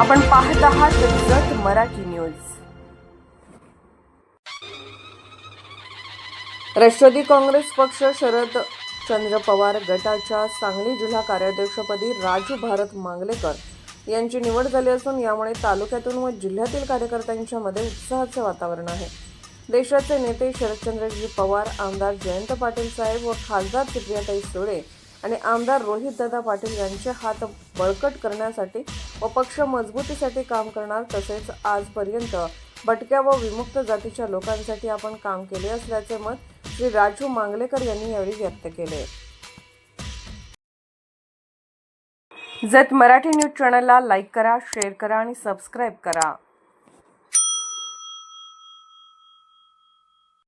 आपण पाहत आहात जत मराठी न्यूज. राष्ट्रवादी काँग्रेस पक्ष शरद चंद्र पवार गटाच्या सांगली जिल्हा कार्याध्यक्षपदी राजू भारत मांगलेकर यांची निवड झाली असून यामुळे तालुक्यातून व जिल्ह्यातील कार्यकर्त्यांच्या मध्ये उत्साहाचे वातावरण आहे. देशाचे नेते शरदचंद्रजी पवार आमदार जयंत पाटील साहेब व खासदार सुप्रियाताई सुळे आणि आमदार रोहितदादा पाटील यांचे हात बळकट करण्यासाठी व पक्ष मजबूतीसाठी काम करणार तसेच आजपर्यंत भटक्या व विमुक्त जातीच्या लोकांसाठी आपण काम केले असल्याचे मत श्री राजू मांगलेकर यांनी यावेळी व्यक्त केले. जत मराठी न्यूज चॅनलला लाईक करा शेअर करा आणि सबस्क्राईब करा.